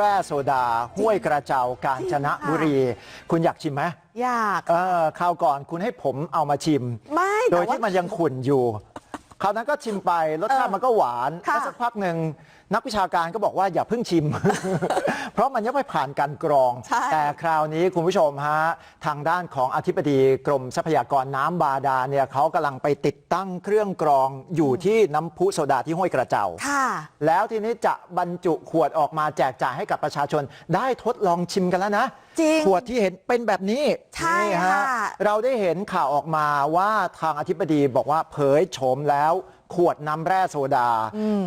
แร่โซดาห้วยกระเจ้ากาญจนบุรี คุณอยากชิมไหมอยากเออคราวก่อนคุณให้ผมเอามาชิม ไม่โดแต่ยว่าที่มันยังขุ่นอยู่คราวนั้นก็ชิมไปรสชาติมันก็หวานค่ะแล้วสักพักหนึ่ง นักวิชาการก็บอกว่าอย่าเพิ่งชิม เพราะมันยังไม่ผ่านการกรอง ใช่ แต่คราวนี้คุณผู้ชมฮะทางด้านของอธิบดีกรมทรัพยากรน้ำบาดาลเนี่ยเขากำลังไปติดตั้งเครื่องกรองอยู่ที่น้ำพุโซดาที่ห้วยกระเจ้า ค่ะ แล้วทีนี้จะบรรจุขวดออกมาแจกจ่ายให้กับประชาชน ได้ทดลองชิมกันแล้วนะจริงขวดที่เห็นเป็นแบบนี้ใช่นี่ค่ะ เราได้เห็นข่าวออกมาว่าทางอธิบดีบอกว่าเผยโฉมแล้ว ขวดน้ำแร่โซดา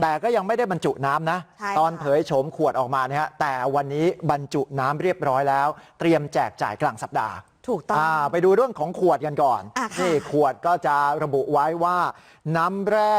แต่ก็ยังไม่ได้บรรจุน้ำนะใช่ตอนค่ะเผยโฉมขวดออกมาเนี่ยฮะแต่วันนี้บรรจุน้ำเรียบร้อยแล้ว เตรียมแจกจ่ายกลางสัปดาห์ถูกต้องอ่าไปดูเรื่องของขวดกันก่อนอะค่ะนี่ขวดก็จะระบุไว้ว่า น้ำแร่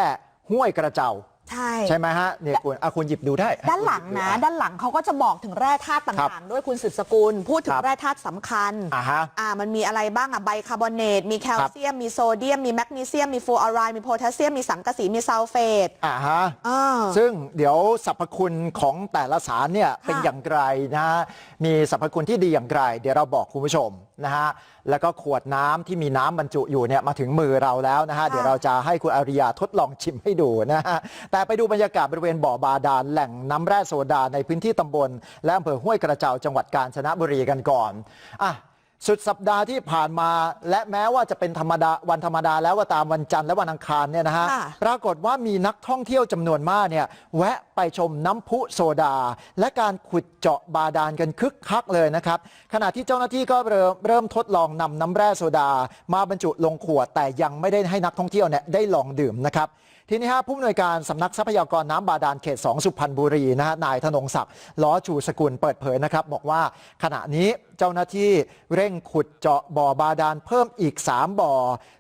ห้วยกระเจ้า ใช่ใช่ไหมฮะเนี่ยคุณอะคุณหยิบดูได้ ด้านหลังนะคุณยิบดูด้านหลังเขาก็จะบอกถึงแร่ธาตุครัต่าบงๆ ด้วยคุณสืบสกุล พูดถึคงรับแร่ธาตุสำคัญอ่าฮะอ่ามันมีอะไรบ้างอะไบคาร์บอเนต มีแคลครับเซียม มีโซเดียม มีแมกนีเซียม มีฟลูออไรด์มีโพแทสเซียม มีสังกะสี มีซัลเฟตอ่าฮะอ่าซึ่งเดี๋ยวสรรพคุณของแต่ละสารเนี่ยเป็นอย่างไรนะฮะมีสรรพคุณที่ดีอย่างไร เดี๋ยวเราบอกคุณผู้ชมนะฮะแล้วก็ขวดน้ำที่มีน้ำบรรจุอยู่เนี่ยมาถึงมือเราแล้วนะฮะค่ะเดี๋ยวเราจะให้คุณอาริยาทดลองชิมให้ดูนะฮะแต่ไปดูบรรยากาศบริเวณบ่อบาดาลแหล่งน้ำแร่โซดาในพื้นที่ตำบลและอำเภอห้วยกระเจ้าจังหวัดกาญจนบุรีกันก่อนอะสุดสัปดาห์ที่ผ่านมาและแม้ว่าจะเป็นธรรมดาวันธรรมดาแล้วก็ตามวันจันทร์และวันอังคารเนี่ยนะฮะค่ะปรากฏว่ามีนักท่องเที่ยวจำนวนมากเนี่ยแวะไปชมน้ำพุโซดา และการขุดเจาะบาดาลกันคึกคักเลยนะครับขณะที่เจ้าหน้าที่ก็เริ่มเริ่มทดลองนำน้ำแร่โซดา มาบรรจุลงขวดแต่ยังไม่ได้ให้นักท่องเที่ยวเนี่ยได้ลองดื่มนะครับ ทีนี้ฮะผู้อำนวยการสำนักทรัพยากรน้ำบาดาลเขต 2 สุพรรณบุรีนะฮะนายธนงศักดิ์ล้อชูสกุลเปิดเผยนะครับ บอกว่าขณะนี้เจ้าหน้าที่เร่งขุดเจาะบ่อบาดาลเพิ่มอีก 3 บ่อ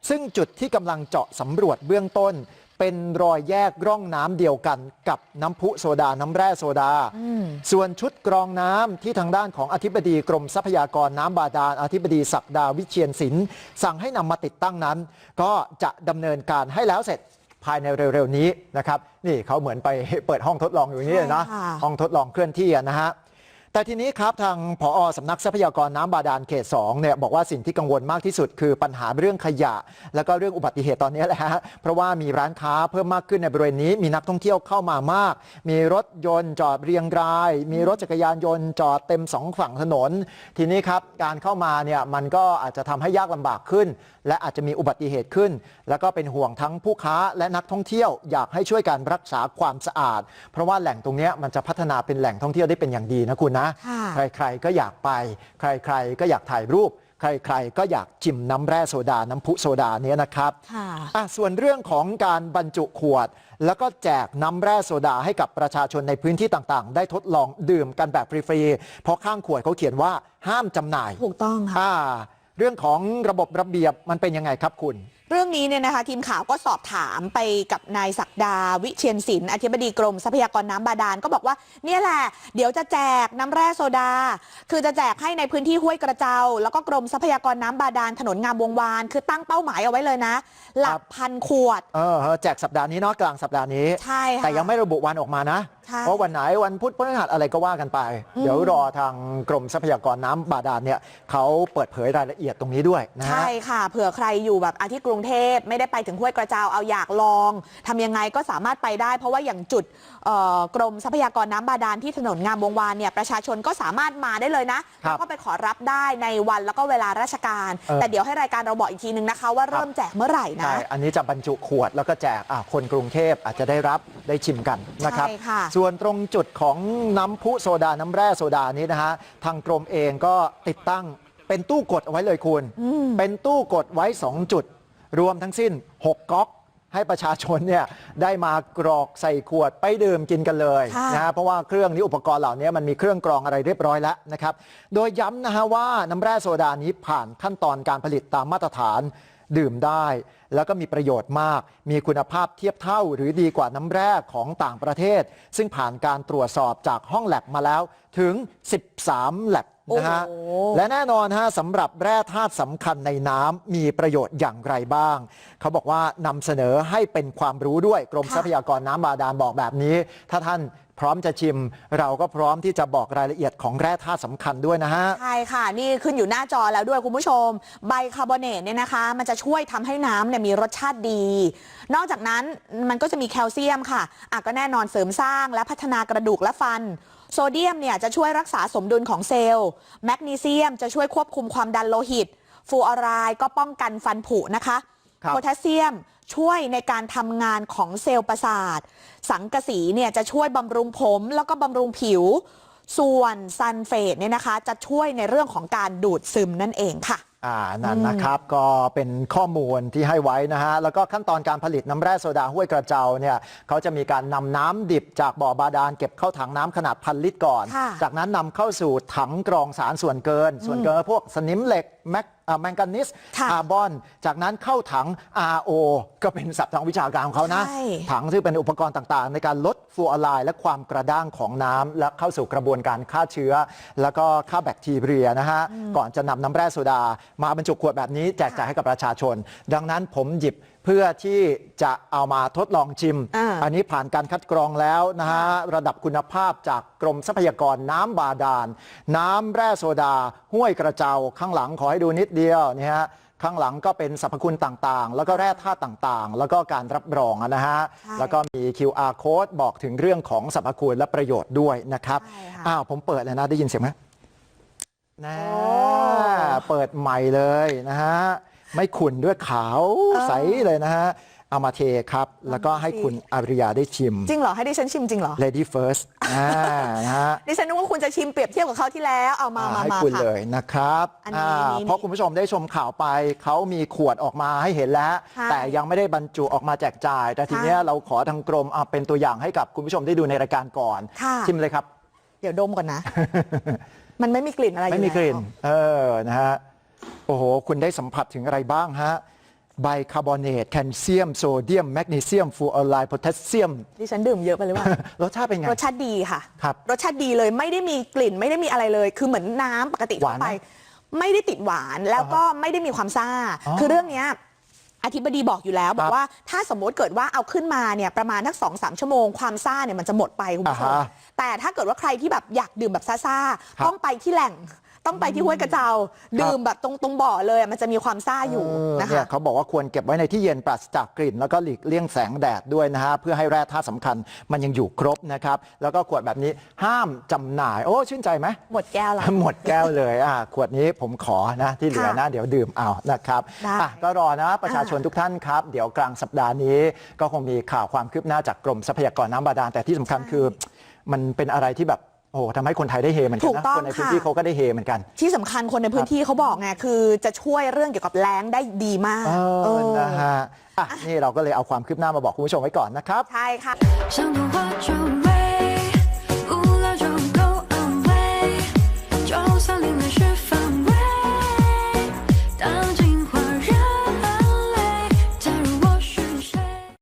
ซึ่งจุดที่กำลังเจาะสำรวจเบื้องต้น เป็นรอยแยกร่องน้ำเดียวกันกับน้ำพุโซดาน้ำแร่โซดา ส่วนชุดกรองน้ำที่ทางด้านของอธิบดีกรมทรัพยากรน้ำบาดาลอธิบดีศักดาวิเชียนศิลป์สั่งให้นำมาติดตั้งนั้น ก็จะดำเนินการให้แล้วเสร็จ ภายในเร็วๆนี้นะครับนี่เขาเหมือนไปเปิดห้องทดลองอยู่นี่เลยนะใช่ค่ะห้องทดลองเคลื่อนที่อะนะฮะ แต่ทีนี้ครับทางผอสำนักทรัพยากรน้ำบาดาลเขต2เนี่ยบอกว่าสิ่งที่กังวลมากที่สุดคือปัญหาเรื่องขยะ แล้วก็เรื่องอุบัติเหตุตอนนี้แหละฮะเพราะว่ามีร้านค้าเพิ่มมากขึ้นในบริเวณนี้มีนักท่องเที่ยวเข้ามามาก มีรถยนต์จอดเรียงราย มีรถจักรยานยนต์จอดเต็มสองฝั่งถนน ทีนี้ครับการเข้ามาเนี่ยมันก็อาจจะทำให้ยากลำบากขึ้น และอาจจะมีอุบัติเหตุขึ้น แล้วก็เป็นห่วงทั้งผู้ค้าและนักท่องเที่ยวอยากให้ช่วยกันรักษาความสะอาด เพราะว่าแหล่งตรงนี้มันจะพัฒนาเป็นแหล่งท่องเที่ยวได้เป็นอย่างดีนะคุณนะค่ะใครๆก็อยากไป ใครๆก็อยากถ่ายรูป ใครๆก็อยากจิมน้ำแร่โซดา น้ำพุโซดาเนี้ยนะครับค่ะอะส่วนเรื่องของการบรรจุขวด แล้วก็แจกน้ำแร่โซดาให้กับประชาชนในพื้นที่ต่างๆ ได้ทดลองดื่มกันแบบฟรีๆเพราะข้างขวดเขาเขียนว่าห้ามจำหน่ายถูกต้องค่ะอ่าเรื่องของระบบระเบียบมันเป็นยังไงครับคุณ เรื่องนี้เนี่ยนะคะทีมข่าวก็สอบถามไปกับนายศักดาวิเชียนศิลป์อธิบดีกรมทรัพยากรน้ำบาดาลก็บอกว่าเนี่ยแหละเดี๋ยวจะแจกน้ำแร่โซดา คือจะแจกให้ในพื้นที่ห้วยกระเจ้าแล้วก็กรมทรัพยากรน้ำบาดาลถนนงามวงวาน คือตั้งเป้าหมายเอาไว้เลยนะ หลัครักบพันขวดเออแจกสัปดาห์นี้เนาะกลางสัปดาห์นี้ใช่ค่ะแต่ยังไม่ระบุวันออกมานะใช่เพราะวันไหนวันพุธพฤหัสอะไรก็ว่ากันไปอืมเดี๋ยวรอทางกรมทรัพยากรน้ำบาดาลเนี่ยเขาเปิดเผยรายละเอียดตรงนี้ด้วยนะฮะใช่ค่ะเผื่อใครอยู่แบบอาที่กรุงเทพไม่ได้ไปถึงห้วยกระเจ้าเอาอยากลองทำยังไงก็สามารถไปได้ เพราะว่าอย่างจุดเอ่อกรมทรัพยากรน้ำบาดาลที่ถนนงามวงวานเนี่ยประชาชนก็สามารถมาได้เลยนะครับแล้วก็ไปขอรับได้ในวันแล้วก็เวลาราชการเออแต่เดี๋ยวให้รายการเราบอกอีกทีนึงนะคะ ว่าเริ่มแจกเมื่อไหร่นะใช่อันนี้จะบรรจุขวดแล้วก็แจกอะคนกรุงเทพอาจจะได้รับได้ชิมกันนะครับใช่ค่ะส่วนตรงจุดของน้ำพุโซดาน้ำแร่โซดานี้นะฮะทางกรมเองก็ติดตั้งเป็นตู้กดเอาไว้เลยคุณเป็นตู้กดไว้2จุด รวมทั้งสิ้น 6ก๊อกให้ประชาชนเนี่ยได้มากรอกใส่ขวดไปดื่มกินกันเลยค่ะนะฮะเพราะว่าเครื่องนี้อุปกรณ์เหล่านี้มันมีเครื่องกรองอะไรเรียบร้อยแล้วนะครับ โดยย้ำนะฮะว่าน้ำแร่โซดานี้ผ่านขั้นตอนการผลิตตามมาตรฐาน ดื่มได้แล้วก็มีประโยชน์มากมีคุณภาพเทียบเท่าหรือดีกว่าน้ำแร่ของต่างประเทศ ซึ่งผ่านการตรวจสอบจากห้องแลบมาแล้วถึง 13แลบนะฮะโอ้โหและแน่นอนฮะสำหรับแร่ธาตุสำคัญในน้ำมีประโยชน์อย่างไรบ้าง เขาบอกว่านำเสนอให้เป็นความรู้ด้วยกรมค่ะทรัพยากรน้ำบาดาลบอกแบบนี้ ถ้าท่านพพ ร้อมจะชิมเราก็พร้อมที่จะบอกรายละเอียดของแร่ธาตุสำคัญด้วยนะฮะใช่ค่ะนี่ขึ้นอยู่หน้าจอแล้วด้วยคุณผู้ชมไบคาร์บอเนตเนี่ยนะคะ มันจะช่วยทำให้น้ำเนี่ยมีรสชาติดี นอกจากนั้นมันก็จะมีแคลเซียมค่ะอะก็แน่นอนเสริมสร้างและพัฒนากระดูกและฟันโซเดียมเนี่ยจะช่วยรักษาสมดุลของเซลล์แมกนีเซียมจะช่วยควบคุมความดันโลหิตฟลูออไรด์ก็ป้องกันฟันผุนะคะครับโพแทสเซียม ช่วยในการทำงานของเซลล์ประสาท สังกะสีเนี่ยจะช่วยบำรุงผมแล้วก็บำรุงผิว ส่วนซันเฟตเนี่ยนะคะจะช่วยในเรื่องของการดูดซึมนั่นเองค่ะอ่านั่นนะครับก็เป็นข้อมูลที่ให้ไว้นะฮะแล้วก็ขั้นตอนการผลิตน้ำแร่โซดาห้วยกระเจ้าเนี่ยเขาจะมีการนำน้ำดิบจากบ่อบาดาลเก็บเข้าถังน้ำขนาดพันลิตรก่อนค่ะจากนั้นนำเข้าสู่ถังกรองสารส่วนเกิน ส่วนเกินพวกสนิมเหล็กแมกอ่า แมงกานิสค่ะคาร์บอน จากนั้นเข้าถัง RO ก็เป็นศัพท์ทางวิชาการของเขานะใช่ถังซึ่งเป็นอุปกรณ์ต่างๆ ในการลดฟลูออไรด์และความกระด้างของน้ำและเข้าสู่กระบวนการฆ่าเชื้อ แล้วก็ฆ่าแบคทีเรียนะฮะก่อนจะนำน้ำแร่โซดา มาบรรจุขวดแบบนี้แจกจ่ายให้กับประชาชน ดังนั้นผมหยิบเพื่อที่จะเอามาทดลองชิมอ่าอันนี้ผ่านการคัดกรองแล้วนะฮะระดับคุณภาพจากกรมทรัพยากรน้ำบาดาลน้ำแร่โซดาห้วยกระเจ้าข้างหลังขอให้ดูนิดเดียวนี่ฮะข้างหลังก็เป็นสรรพคุณต่างๆ แล้วก็แร่ธาตุต่างๆ แล้วก็การรับรองนะฮะใช่แล้วก็มี QR code บอกถึงเรื่องของสรรพคุณและประโยชน์ด้วยนะครับใช่ค่ะอ้าวผมเปิดเลยนะได้ยินเสียงไหมแน่โอ้เปิดใหม่เลยนะฮะ ไม่ขุ่นด้วยขาวใสเลยนะฮะเอามาเทครับ แล้วก็ให้คุณอาริยาได้ชิม จริงเหรอ ให้ดิฉันชิมจริงเหรอ Lady First อ่านะฮะดิฉันนึกว่าคุณจะชิมเปรียบเทียบกับเขาวที่แล้ว เอามาอ่ามาให้มาคุณค่ะเลยนะครับอันนี้อ่านี่เพราะคุณผู้ชมได้ชมข่าวไป เขามีขวดออกมาให้เห็นแล้วใช่แต่ยังไม่ได้บรรจุออกมาแจกจ่าย แต่ทีเนี้ยค่ะเราขอทางกรมอะเป็นตัวอย่างให้กับคุณผู้ชมได้ดูในรายการก่อนค่ะชิมเลยครับ เดี๋ยวดมก่อนนะ มันไม่มีกลิ่นอะไรอยู่ไม่มีกลิ่นแวเออนะฮะ โอ้โห คุณได้สัมผัสถึงอะไรบ้างฮะไบคาร์บอเนตแคลเซียมโซเดียมแมกนีเซียมฟูออไรด์โพแทสเซียมดิฉันดื่มเยอะไปหรือเปล่า รสชาติเป็นไง รสชาติดีค่ะ ครับรสชาติดีเลยไม่ได้มีกลิ่นไม่ได้มีอะไรเลย คือเหมือนน้ำปกติหวาทั่นวไหมไป ไม่ได้ติดหวานแล้วก็ไม่ได้มีความซ่าอ๋อคือเรื่องเนี้ยอธิบดีบอกอยู่แล้วบอครักบว่าถ้าสมมติเกิดว่าเอาขึ้นมาเนี่ยประมาณทักสองสามชั่วโมงความซ่าเนี่ยมันจะหมดไปคุณผู้ชมอ่าฮะแต่ถ้าเกิดว่าใครที่แบบอยากดื่มแบบซ่าครับๆต้องไปที่แหล่ง ต้องไปที่ห้วยกระเจ้าดื่มแบบตรงตรงบ่อเลยอะมันจะมีความซ่าอยู่เออนะเนี่คะยเขาบอกว่าควรเก็บไว้ในที่เย็นปราศจากกลิ่นแล้วก็หลีกเลี่ยงแสงแดดด้วยนะฮะเพื่อให้แร่ธาตุสำคัญมันยังอยู่ครบนะครับแล้วก็ขวดแบบนี้ห้ามจำหน่าย โอ้ชื่นใจไหมหมดแก้วแล้วหมดแก้วเลยอะขวดนี้ผมขอนะที่เหลือนะเดี๋ยวดื่มเอานะครับได้อะก็รอนะประชาชนทุกท่านครับ เดี๋ยวกลางสัปดาห์นี้ก็คงมีข่าวความคืบหน้าจากกรมทรัพยากรน้ำบาดาลแต่ที่สำคัญคือ มันเป็นอะไรที่แบบ โอ้โหทำให้คนไทยได้เฮเหมือนกันนะคนในพื้นที่เขาก็ได้เฮเหมือนกัน ที่สำคัญคนในพื้นที่เขาบอกไงคือจะช่วยเรื่องเกี่ยวกับแรงได้ดีมากเออนะฮะอะนี่เราก็เลยเอาความคืบหน้ามาบอกคุณผู้ชมไว้ก่อนนะครับ ใช่ค่ะ